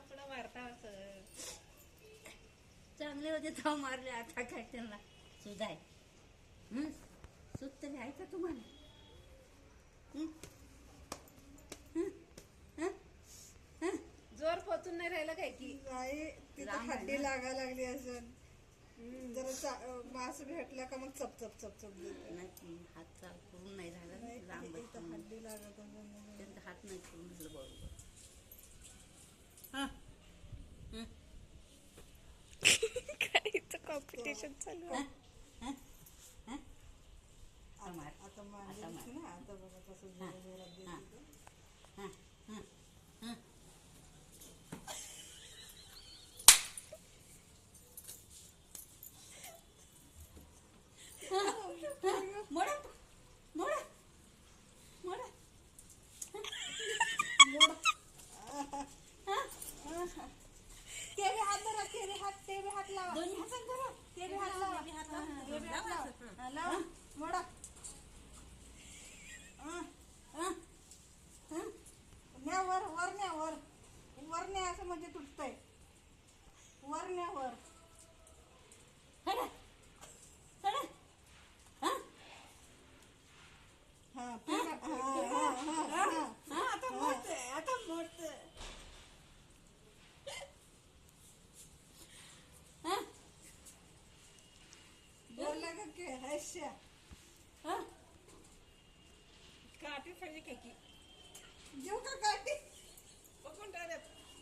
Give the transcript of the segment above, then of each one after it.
पुढं मारता असं चांगले होते धाव मारले आता काय त्यांना सुध आहे हं? सूद तरी आहे का तुम्हाला हं? हं? हं? हं? जोर पोचून नाही राहिलं काय की नाही तिथं लांब आहे हड्डी ना? लागा लागली असं जरा चा- मांस भेटला का मग चप चप चप चप देते नाही हात चाल करून नाही झाला नाही, लांब इथं बसून. लागत. त्यांचा हात नाही करून झालं बरोबर हं? हं? काहीच कॉम्पिटिशन चालू हं? हं? हं? आता मार. आता मार. आता बघा कसं जोरात जोरात देते हा. तो. हं? हं? हं? मोडा मोडा मोडा ते बी हात धरा ते बी हात ते बी हात लावा दोन्ही हातात धरा ते बी हात लावा ते बी हात लावा हा, लावा मोडा हा. हं? हं? न्या वर वर न्या वर वर न्या असं म्हणजे तुटतंय वर न्या वर हडा हडा हं? हा ते का- हा, हा, हा, हा. हं? आता मोडतंय आता मोडतंय हं? बोलला हं?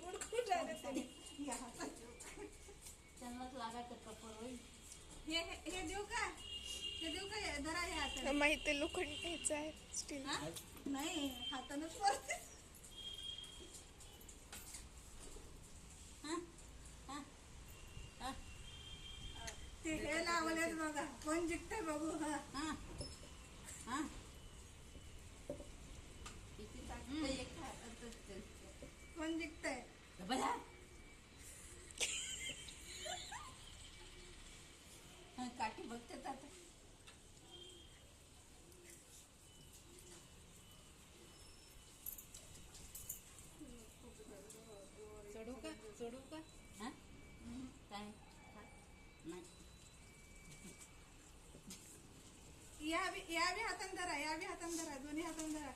मुडकून राहिल्यात त्यांनी या हातात देऊ. त्यांनाच लागायचं कपर होईल हे हे हे देऊ का हे देऊ का धरा हे हातात माहिती लोखंड घ्यायचं आहे स्टील हा? नाही हातानच पडते हं? हं? हं? ते हे लावलेत बघा. कोण जिंकतंय बघू. हा. कोण जिंकतंय. हं, काठी बघतात आता चढू का चढू का हं? काय नाही या बी हातान धरा या बी हातान धरा दोन्ही हातान धरा.